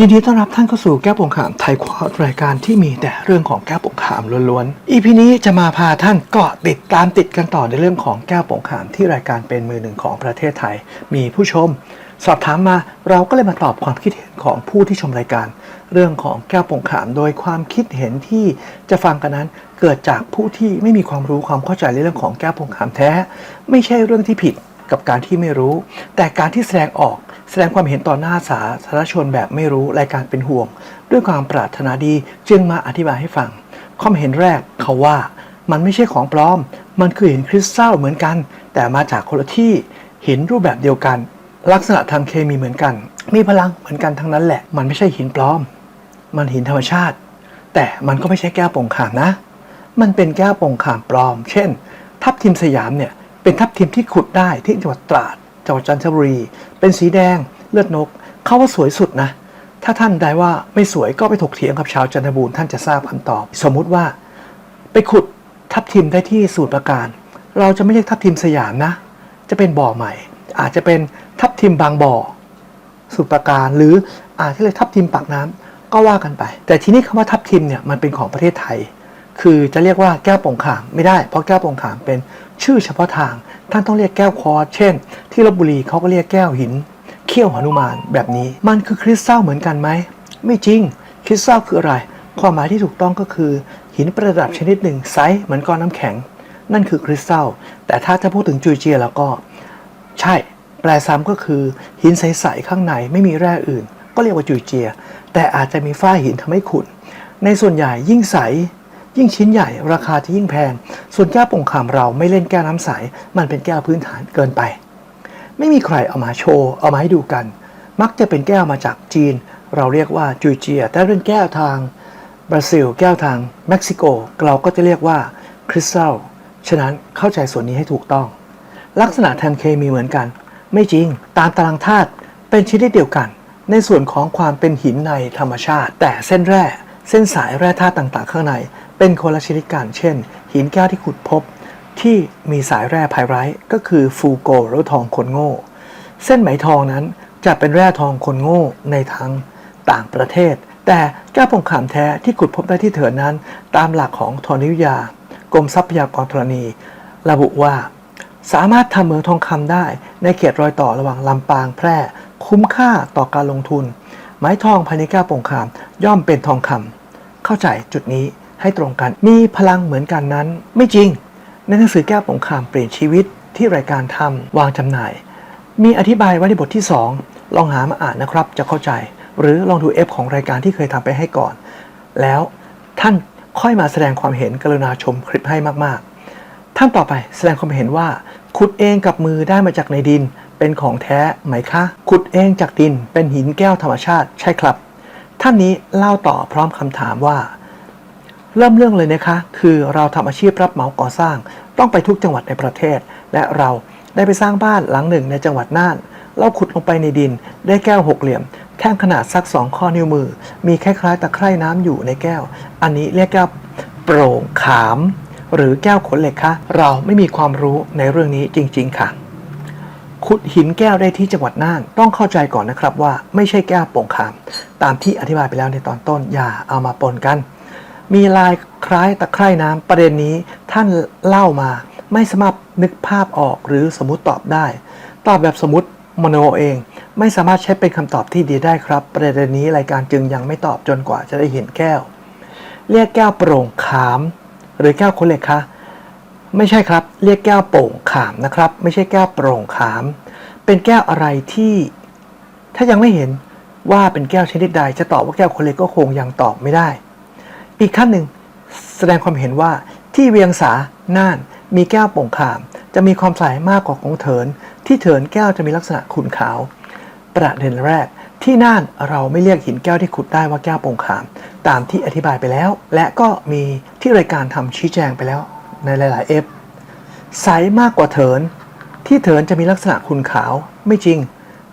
ยินดีต้อนรับท่านเข้าสู่แก้วปงขามไทยควอดรายการที่มีแต่เรื่องของแก้วปงขามล้วนๆ EP นี้จะมาพาท่านเกาะติดตามติดกันต่อในเรื่องของแก้วปงขามที่รายการเป็นมือหนึ่งของประเทศไทย มีผู้ชม สอบถามมาเราก็เลยมาตอบความคิดเห็นของผู้ที่ชมรายการ เรื่องของแก้วปงขามโดยความคิดเห็นที่จะฟังกันนั้น เกิดจากผู้ที่ไม่มีความรู้ความเข้าใจในเรื่องของแก้วปงขามแท้ ไม่ใช่เรื่องที่ผิด กับการที่ไม่รู้ แต่การที่แสดงออกแสดงความเห็นต่อหน้าสาธารณชนแบบไม่รู้รายการเป็นห่วง ด้วยความปรารถนาดีจึงมาอธิบายให้ฟังความเห็นแรกเขาว่ามันไม่ใช่ของปลอม มันคือหินคริสตัลเหมือนกัน แต่มาจากคนละที่หินรูปแบบเดียวกัน ลักษณะทางเคมีเหมือนกัน มีพลังเหมือนกันทั้งนั้นแหละ มันไม่ใช่หินปลอม มันหินธรรมชาติ แต่มันก็ไม่ใช่แก้วโป่งขามนะ มันเป็นแก้วโป่งขามปลอม เช่น ทับทิมสยามเนี่ย เป็นทับทิมที่ขุดได้ที่จังหวัดตราดจังหวัดจันทบุรี เป็นสีแดงเลือดนก เขาว่าสวยสุดนะ ถ้าท่านใดว่าไม่สวยก็ไปถกเถียงกับชาวจันทบูรณ์ท่านจะทราบคำตอบ สมมุติว่า ไปขุดทับทิมได้ที่สูตรประการ เราจะไม่เรียกทับทิมสยามนะ จะเป็นบ่อใหม่ อาจจะเป็นทับทิมบางบ่อสุปราการ หรืออาจจะเรียกทับทิมปากน้ำก็ว่ากันไป แต่ทีนี้คำว่าทับทิมเนี่ยมันเป็นของประเทศไทย คือจะเรียกว่าแก้วป่งขามไม่ได้ เพราะแก้วป่งขามเป็น ชื่อเฉพาะทางท่านต้องเรียกแก้วคอสเช่น ที่ลบบุรีเขาก็เรียกแก้วหิน เขี้ยวหนุมานแบบนี้ มันคือคริสตัลเหมือนกันไหม ไม่จริง คริสตัลคืออะไร ความหมายที่ถูกต้องก็คือ หินประดับชนิดหนึ่งไซส์เหมือนก้อนน้ำแข็ง นั่นคือคริสตัลแต่ถ้าจะพูดถึงจุยเจียแล้วก็ ใช่ แปลซ้ำก็คือ หินใสๆข้างในไม่มีแร่อื่น ก็เรียกว่าจุยเจีย แต่อาจจะมีฝ้าหินทำให้ขุ่นในส่วนใหญ่ยิ่งใส ยิ่งชิ้นใหญ่ราคาที่ยิ่งแพง ส่วนแก้วป่งขามเราไม่เล่นแก้วน้ำใส มันเป็นแก้วพื้นฐานเกินไป ไม่มีใครเอามาโชว์ เอามาให้ดูกัน มักจะเป็นแก้วมาจากจีน เราเรียกว่าจุยเจีย แต่เป็นแก้วทางบราซิล แก้วทางเม็กซิโก เราก็จะเรียกว่าคริสตัล ฉะนั้นเข้าใจส่วนนี้ให้ถูกต้อง ลักษณะทางเคมีเหมือนกัน ไม่จริง ตามตารางธาตุเป็นชนิดเดียวกัน ในส่วนของความเป็นหินในธรรมชาติ แต่เส้นแร่ เส้นสายแร่ธาตุต่างๆ ข้างใน เป็นคนละชนิดกัน เช่น หินแก้วที่ขุดพบที่มีสายแร่ไพไรท์ก็คือฟูโกหรือทองคนโง่ เส้นไหมทองนั้นจะเป็นแร่ทองคนโง่ในทางต่างประเทศ แต่แก้วผงขามแท้ที่ขุดพบได้ที่เถินนั้น ตามหลักของธรณีวิทยากรมทรัพยากรธรณี ระบุว่า สามารถทำเมืองทองคำได้ในเขตรอยต่อระหว่างลำปางแพร่ คุ้มค่าต่อการลงทุน ไม้ทองภายในแก้วปงขามย่อมเป็นทองคำเข้าใจจุดนี้ ให้ตรงกัน มีพลังเหมือนกันนั้น ไม่จริง ในหนังสือแก้วโป่งขามเปลี่ยนชีวิตที่รายการทำวางจำหน่าย มีอธิบายไว้ในบทที่ 2 ลองหามาอ่านนะครับจะเข้าใจ หรือลองดู F ของรายการที่เคยทำไปให้ก่อน แล้วท่านค่อยมาแสดงความเห็นกรุณาชมคลิปให้มากๆ ท่านต่อไปแสดงความเห็นว่า ขุดเองกับมือได้มาจากในดิน เป็นของแท้ไหมคะ ขุดเองจากดิน เป็นหินแก้วธรรมชาติใช่ครับ ท่านนี้เล่าต่อพร้อมคำถามว่า เริ่มเรื่องเลยนะคะ คือเราทำอาชีพรับเหมาก่อสร้าง ต้องไปทุกจังหวัดในประเทศ และเราได้ไปสร้างบ้านหลังหนึ่งในจังหวัดน่าน เราขุดลงไปในดิน ได้แก้วหกเหลี่ยม แท่งขนาดสักสองข้อนิ้วมือ มีคล้ายๆตะไคร่น้ำอยู่ในแก้ว อันนี้เรียกแก้วโปร่งขาม หรือแก้วขนเหล็กคะเราไม่มีความรู้ในเรื่องนี้จริง ๆ ค่ะขุดหินแก้วได้ที่จังหวัดน่าน ต้องเข้าใจก่อนนะครับว่าไม่ใช่แก้วโป่งขาม ตามที่อธิบายไปแล้วในตอนต้นอย่าเอามาปนกัน มีลายคล้ายตะไคร่น้ำประเด็นนี้ท่านเล่ามา ไม่สามารถนึกภาพออกหรือสมมติตอบได้ ตอบแบบสมมติมโนเอง ไม่สามารถใช้เป็นคำตอบที่ดีได้ครับ ประเด็นนี้รายการจึงยังไม่ตอบจนกว่าจะได้เห็นแก้ว เรียกแก้วโปร่งขาม หรือแก้วคนเล็กคะไม่ใช่ครับ เรียกแก้วโป่งขามนะครับ ไม่ใช่แก้วโปร่งขาม เป็นแก้วอะไรที่ ถ้ายังไม่เห็นว่าเป็นแก้วชนิดใดจะตอบว่าแก้วคนเล็กก็คงยังตอบไม่ได้ อีกขั้นหนึ่งแสดงความเห็นว่าที่เวียงสาน่านมีแก้วโป่งขาม จะมีความใสมากกว่าของเถิน ที่เถินแก้วจะมีลักษณะขุ่นขาว ประเด็นแรก ที่น่านเราไม่เรียกหินแก้วที่ขุดได้ว่าแก้วโป่งขาม ตามที่อธิบายไปแล้ว และก็มีที่รายการทำชี้แจงไปแล้วในหลาย ๆ เอฟใสมากกว่าเถิน ที่เถินจะมีลักษณะขุ่นขาวไม่จริง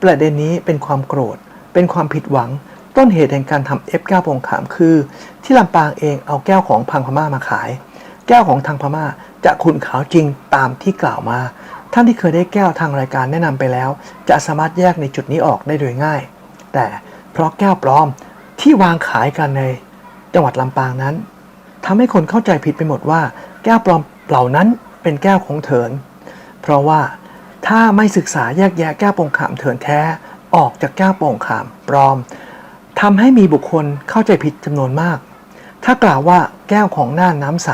ประเด็นนี้เป็นความโกรธ เป็นความผิดหวัง ต้นเหตุแห่งการทำเอฟแก้วโป่งขามคือ ที่ลำปางเองเอาแก้วของพังพม่ามาขาย แก้วของทางพม่าจะขุนขาวจริงตามที่กล่าวมา ท่านที่เคยได้แก้วทางรายการแนะนำไปแล้ว จะสามารถแยกในจุดนี้ออกได้โดยง่าย แต่เพราะแก้วปลอมที่วางขายกันในจังหวัดลำปางนั้นทำให้คนเข้าใจผิดไปหมดว่า แก้วปลอมเหล่านั้นเป็นแก้วของเถิน เพราะว่าถ้าไม่ศึกษาแยกแยะแก้วโป่งขามเถินแท้ ออกจากแก้วโป่งขามปลอม ทำให้มีบุคคลเข้าใจผิดจำนวนมาก ถ้ากล่าวว่าแก้วของน่านน้ำใส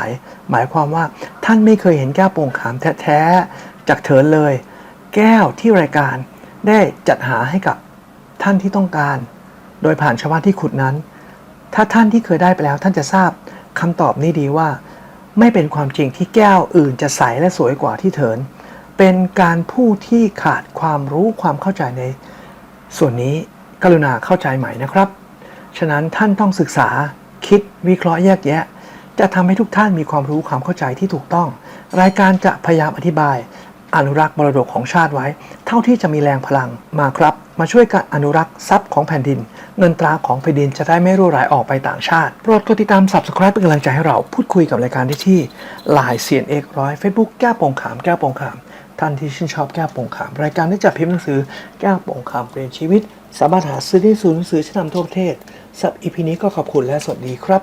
หมายความว่าท่านไม่เคยเห็นแก้วโป่งขามแท้ๆจากเถินเลย แก้วที่รายการได้จัดหาให้กับท่านที่ต้องการ โดยผ่านชาวบ้านที่ขุดนั้น ถ้าท่านที่เคยได้ไปแล้วท่านจะทราบคำตอบนี้ดีว่า ไม่เป็นความจริงที่แก้วอื่นจะใสและสวยกว่าที่เถิน เป็นการพูดที่ขาดความรู้ความเข้าใจในส่วนนี้กรุณาเข้าใจใหม่นะครับ ฉะนั้นท่านต้องศึกษาคิดวิเคราะห์แยกแยะ จะทำให้ทุกท่านมีความรู้ความเข้าใจที่ถูกต้อง รายการจะพยายามอธิบาย อนุรักษ์มรดกของชาติไว้ เท่าที่จะมีแรงพลังมาครับ มาช่วยกันอนุรักษ์ทรัพย์ของแผ่นดิน เงินตราของแผ่นดินจะได้ไม่รั่วไหลออกไปต่างชาติโปรดกดติดตาม subscribe เป็นกำลังใจให้เราพูดคุยกับรายการได้ที่ Line CNX ร้อย Facebook แก้วโป่งขามแก้วโป่งขามท่านที่ชื่นชอบแก้วโป่งขาม รายการได้จัดพิมพ์หนังสือแก้วโป่งขามเปลี่ยนชีวิต สามารถหาซื้อได้ศูนย์หนังสือชั้นนำทั่วประเทศสำหรับอีพีนี้ก็ขอบคุณและสวัสดีครับ